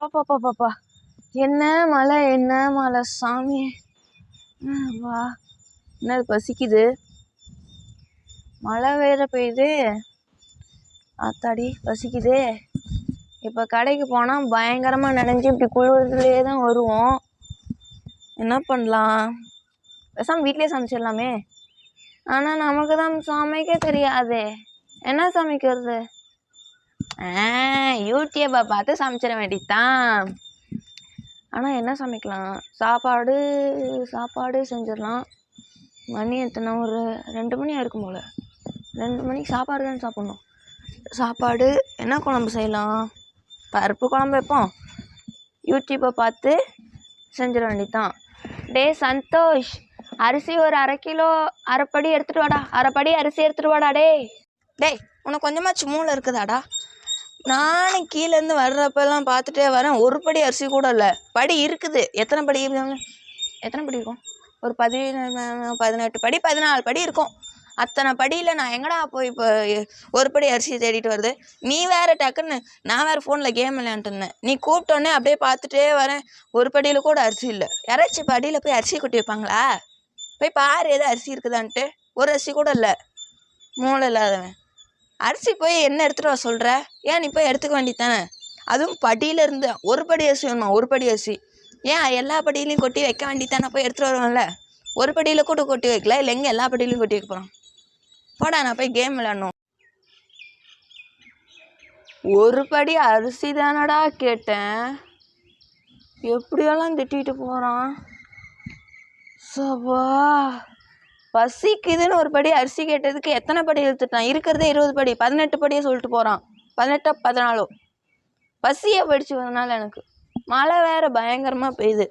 பாப்பா பாப்பா என்ன மழை என்ன மழை சாமி? ஆ, வா. என்ன பசிக்குது? மழை வேற பெய்யுது. ஆத்தாடி பசிக்குதே. இப்போ கடைக்கு போனால் பயங்கரமாக நனைஞ்சு இப்படி குளிர்லேயே தான் வருவோம். என்ன பண்ணலாம்? பேசாமல் வீட்லேயே சமைச்சிடலாமே. ஆனால் நமக்கு தான் சமைக்க தெரியாதே. என்ன சமைக்கிறது? யூடியூப்பை பார்த்து சமைச்சிட வேண்டியதுதான். ஆனால் என்ன சமைக்கலாம்? சாப்பாடு சாப்பாடு செஞ்சிடலாம். மணி எத்தனை? ஒரு ரெண்டு மணி ஆயிருக்கும் போல். ரெண்டு மணிக்கு சாப்பாடு தானே சாப்பிட்ணும். சாப்பாடு என்ன குழம்பு செய்யலாம்? பருப்பு குழம்பு வைப்போம். யூடியூப்பை பார்த்து செஞ்சிட வேண்டியதுதான். டேய் சந்தோஷ் அரிசி ஒரு அரை கிலோ அரைப்படி எடுத்துகிட்டு வாடா. அரைப்படி அரிசி எடுத்துகிட்டு வாடா டேய். டேய் உனக்கு கொஞ்சமாச்சு மூளை இருக்குதாடா? நானும் கீழேருந்து வர்றப்பெல்லாம் பார்த்துட்டே வரேன். ஒரு படி அரிசி கூட இல்லை. படி இருக்குது. எத்தனை படி எத்தனை படி இருக்கும்? ஒரு பதினேழு பதினெட்டு படி பதினாலு படி இருக்கும். அத்தனை படியில் நான் எங்கடா போய் இப்போ ஒரு படி அரிசி தேடிட்டு வருது நீ வேற டக்குன்னு நான் வேற ஃபோனில் கேம் விளையாண்டுட்டு இருந்தேன். நீ கூப்பிட்டோன்னே அப்படியே பார்த்துட்டே வரேன். ஒரு படியில் கூட அரிசி இல்லை. யாராச்சும் படியில் போய் அரிசி கொட்டி வைப்பாங்களா? போய் பாரு எது அரிசி இருக்குதான்ட்டு. ஒரு அரிசி கூட இல்லை. மூளை இல்லாதவன். அரிசி போய் என்ன எடுத்துட்டு வர சொல்கிற ஏன் நீ போய் எடுத்துக்க வேண்டியதானே அதுவும் படியில இருந்து ஒரு படி அரிசி வேணுமா? ஒரு படி அரிசி. ஏன் எல்லா படியிலையும் கொட்டி வைக்க வேண்டியதானே போய் எடுத்துட்டு வருவேன்ல ஒரு படியில் கூட கொட்டி வைக்கல. இல்லை எங்கே எல்லா படியிலையும் கொட்டி வைக்க போகிறான் போடா நான் போய் கேம் விளாடணும் ஒரு படி அரிசி தானடா கேட்டேன். எப்படியெல்லாம் திட்டிகிட்டு போகிறான் சபா. பசிக்குதுன்னு ஒரு படி அரிசி கேட்டதுக்கு எத்தனை படி இழுத்துட்டான்? இருக்கிறதே இருபது படி பதினெட்டு படியே சொல்லிட்டு போகிறான் பதினெட்டோ பதினாலோ? பசியை படிச்சு வந்தனால எனக்கு. மழை வேற பயங்கரமாக பெய்யுது.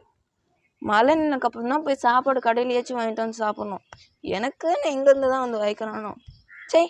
மழை நின்னக்கப்புறம் தான் போய் சாப்பாடு கடையிலேயாச்சும் வாங்கிட்டு வந்து சாப்பிட்ணும். எனக்குன்னு எங்கேருந்து தான் வந்து வாய்க்கிறானோ சே